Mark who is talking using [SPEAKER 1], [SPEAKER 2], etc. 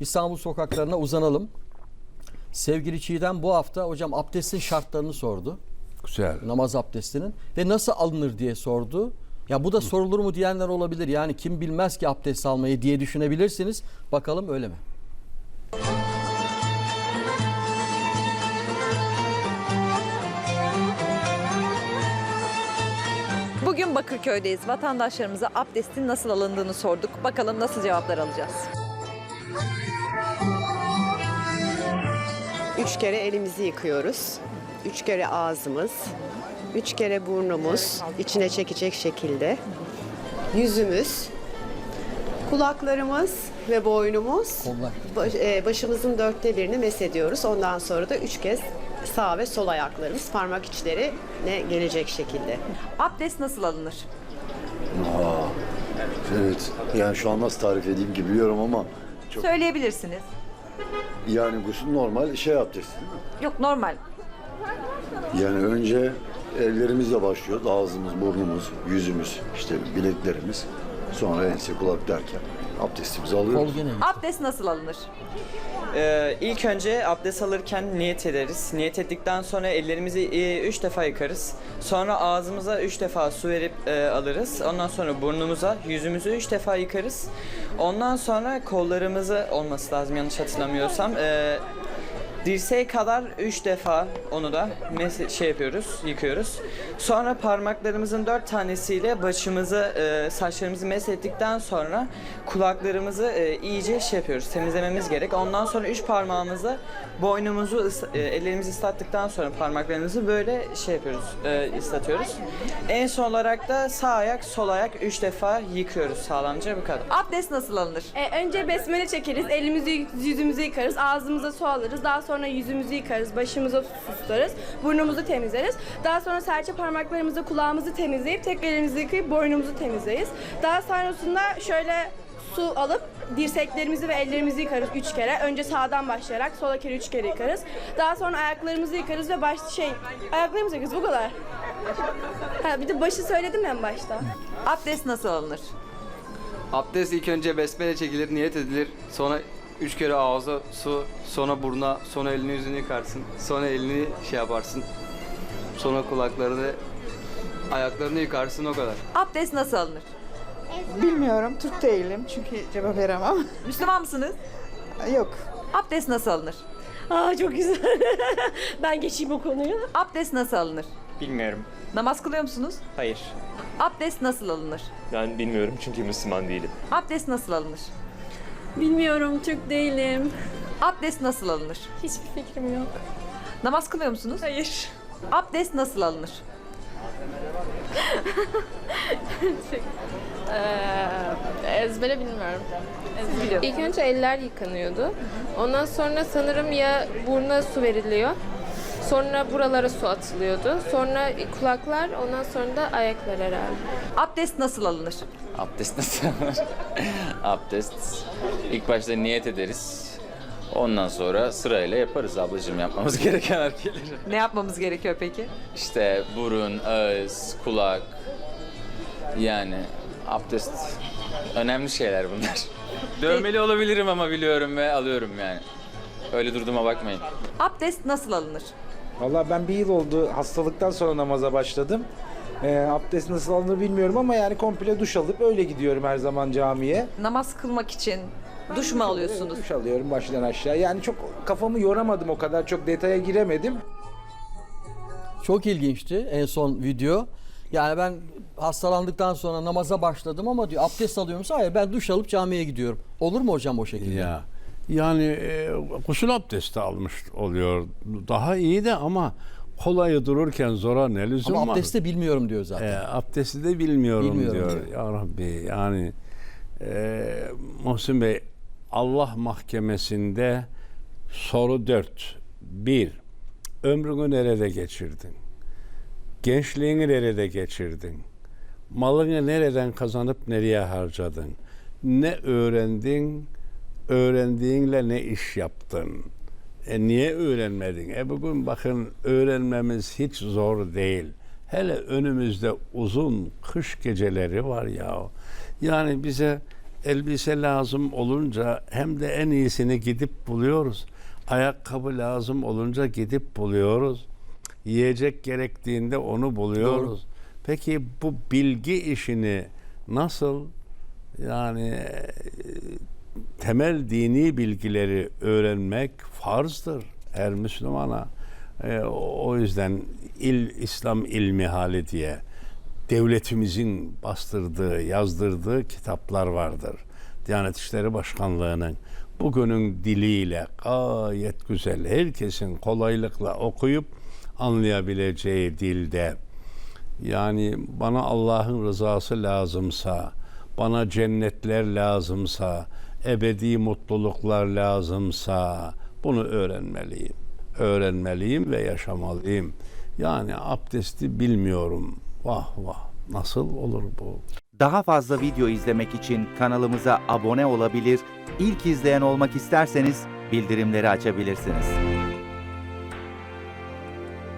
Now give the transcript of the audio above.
[SPEAKER 1] İstanbul sokaklarına uzanalım. Sevgili Çiğdem bu hafta hocam abdestin şartlarını sordu.
[SPEAKER 2] Güzel.
[SPEAKER 1] Namaz abdestinin ve nasıl alınır diye sordu. Ya bu da sorulur mu diyenler olabilir. Yani kim bilmez ki abdest almayı diye düşünebilirsiniz. Bakalım öyle mi?
[SPEAKER 3] Bugün Bakırköy'deyiz. Vatandaşlarımıza abdestin nasıl alındığını sorduk. Bakalım nasıl cevaplar alacağız.
[SPEAKER 4] Üç kere elimizi yıkıyoruz. Üç kere ağzımız. Üç kere burnumuz içine çekecek şekilde. Yüzümüz. Kulaklarımız ve boynumuz. Baş- e, başımızın dörtte birini mesediyoruz. Ondan sonra da üç kez sağ ve sol ayaklarımız parmak içlerine gelecek şekilde.
[SPEAKER 3] Abdest nasıl alınır?
[SPEAKER 5] Evet. Yani şu an nasıl tarif edeyim ki biliyorum ama çok
[SPEAKER 3] Söyleyebilirsiniz.
[SPEAKER 5] Yani gusül normal şey abdesti değil mi?
[SPEAKER 3] Yok normal.
[SPEAKER 5] Yani önce ellerimizle başlıyoruz. Ağzımız, burnumuz, yüzümüz, işte bileklerimiz. Sonra ense, kulak derken abdestimizi alıyoruz.
[SPEAKER 1] gene.
[SPEAKER 3] Abdest nasıl alınır?
[SPEAKER 6] Ee, ilk önce abdest alırken niyet ederiz. Niyet ettikten sonra ellerimizi e, üç defa yıkarız. Sonra ağzımıza üç defa su verip e, alırız. Ondan sonra burnumuza, yüzümüzü üç defa yıkarız. Ondan sonra kollarımızı olması lazım yanlış hatırlamıyorsam. E, dirseğe kadar üç defa onu da mes- şey yapıyoruz, yıkıyoruz. Sonra parmaklarımızın dört tanesiyle başımızı, e, saçlarımızı meslettikten sonra kulaklarımızı e, iyice şey yapıyoruz, temizlememiz gerek. Ondan sonra üç parmağımızı, boynumuzu, e, ellerimizi ıslattıktan sonra parmaklarımızı böyle şey yapıyoruz, e, ıslatıyoruz. En son olarak da sağ ayak, sol ayak üç defa yıkıyoruz sağlamca bu kadar.
[SPEAKER 3] Abdest nasıl alınır?
[SPEAKER 7] E, önce besmele çekeriz, elimizi yüzümüzü yıkarız, ağzımıza su alırız, daha sonra yüzümüzü yıkarız, başımıza su tutarız, burnumuzu temizleriz. Daha sonra serçe parmaklarımızla kulağımızı temizleyip tekrar elimizi yıkayıp boynumuzu temizleriz. Daha sonrasında şöyle su alıp dirseklerimizi ve ellerimizi yıkarız üç kere. Önce sağdan başlayarak sola kere üç kere yıkarız. Daha sonra ayaklarımızı yıkarız ve baş şey ayaklarımızı yıkarız bu kadar. Ha, bir de başı söyledim en başta.
[SPEAKER 3] Abdest nasıl alınır?
[SPEAKER 8] Abdest ilk önce besmele çekilir, niyet edilir. Sonra üç kere ağza su, sonra buruna, sonra elini yüzünü yıkarsın. Sonra elini şey yaparsın. Sonra kulaklarını, ayaklarını yıkarsın o kadar.
[SPEAKER 3] Abdest nasıl alınır?
[SPEAKER 9] Bilmiyorum, Türk değilim çünkü cevap veremem.
[SPEAKER 3] Müslüman mısınız?
[SPEAKER 9] Yok.
[SPEAKER 3] Abdest nasıl alınır?
[SPEAKER 7] Aa çok güzel. ben geçeyim o konuyu.
[SPEAKER 3] Abdest nasıl alınır?
[SPEAKER 6] Bilmiyorum.
[SPEAKER 3] Namaz kılıyor musunuz?
[SPEAKER 6] Hayır.
[SPEAKER 3] Abdest nasıl alınır?
[SPEAKER 10] Ben bilmiyorum çünkü Müslüman değilim.
[SPEAKER 3] Abdest nasıl alınır?
[SPEAKER 7] Bilmiyorum, Türk değilim.
[SPEAKER 3] Abdest nasıl alınır?
[SPEAKER 7] Hiçbir fikrim yok.
[SPEAKER 3] Namaz kılıyor musunuz?
[SPEAKER 7] Hayır.
[SPEAKER 3] Abdest nasıl alınır?
[SPEAKER 11] Ee, ezbere bilmiyorum.
[SPEAKER 3] Biliyorum.
[SPEAKER 11] İlk önce eller yıkanıyordu. Ondan sonra sanırım ya buruna su veriliyor. Sonra buralara su atılıyordu. Sonra kulaklar, ondan sonra da ayaklar herhalde.
[SPEAKER 3] Abdest nasıl alınır?
[SPEAKER 10] Abdest nasıl alınır? Abdest ilk başta niyet ederiz. Ondan sonra sırayla yaparız ablacığım yapmamız gereken hareketleri.
[SPEAKER 3] Ne yapmamız gerekiyor peki?
[SPEAKER 10] İşte burun, ağız, kulak. Yani abdest önemli şeyler bunlar. Dövmeli olabilirim ama biliyorum ve alıyorum yani. Öyle durduğuma bakmayın.
[SPEAKER 3] Abdest nasıl alınır?
[SPEAKER 12] Valla ben bir yıl oldu hastalıktan sonra namaza başladım. Ee, abdest nasıl alınır bilmiyorum ama yani komple duş alıp öyle gidiyorum her zaman camiye.
[SPEAKER 3] Namaz kılmak için duş mu alıyorsunuz?
[SPEAKER 12] Duş alıyorum baştan aşağı. Yani çok kafamı yoramadım o kadar çok detaya giremedim.
[SPEAKER 1] Çok ilginçti en son video. Yani ben hastalandıktan sonra namaza başladım ama diyor abdest alıyor musun? Hayır ben duş alıp camiye gidiyorum. Olur mu hocam o şekilde?
[SPEAKER 2] Ya yani e, gusül abdesti almış oluyor. Daha iyi de ama kolayı dururken zora ne lüzum
[SPEAKER 1] Ama
[SPEAKER 2] var?
[SPEAKER 1] abdesti bilmiyorum diyor zaten.
[SPEAKER 2] E, abdesti de bilmiyorum,
[SPEAKER 1] Bilmiyorum
[SPEAKER 2] diyor. Ya Rabbi yani e, Muhsin Bey Allah mahkemesinde soru dört. Bir, ömrünü nerede geçirdin? Gençliğini nerede geçirdin? Malını nereden kazanıp nereye harcadın? Ne öğrendin? Öğrendiğinle ne iş yaptın? E niye öğrenmedin? E bugün bakın öğrenmemiz hiç zor değil. Hele önümüzde uzun kış geceleri var ya. Yani bize elbise lazım olunca hem de en iyisini gidip buluyoruz. Ayakkabı lazım olunca gidip buluyoruz. Yiyecek gerektiğinde onu buluyoruz. Peki bu bilgi işini nasıl yani temel dini bilgileri öğrenmek farzdır her Müslümana. E, o yüzden il İslam ilmi hali diye devletimizin bastırdığı, yazdırdığı kitaplar vardır. Diyanet İşleri Başkanlığı'nın bugünün diliyle gayet güzel, herkesin kolaylıkla okuyup anlayabileceği dilde yani bana Allah'ın rızası lazımsa, bana cennetler lazımsa, ebedi mutluluklar lazımsa bunu öğrenmeliyim. Öğrenmeliyim ve yaşamalıyım. Yani abdesti bilmiyorum. Vah vah nasıl olur bu?
[SPEAKER 13] Daha fazla video izlemek için kanalımıza abone olabilir, ilk izleyen olmak isterseniz bildirimleri açabilirsiniz.